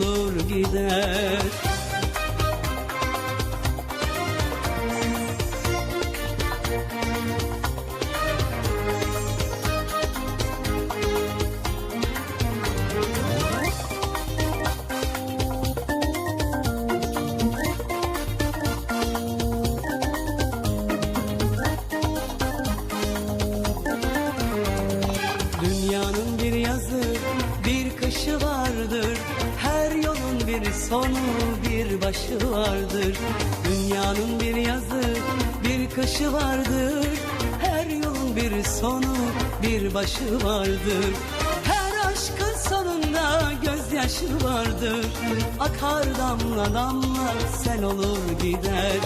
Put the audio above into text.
olur gider. Dünyanın sonu, bir başı vardır. Dünyanın bir yazı, bir kışı vardır. Her yolun bir sonu, bir başı vardır. Her aşkın sonunda gözyaşı vardır. Akar damla damla sel olur gider.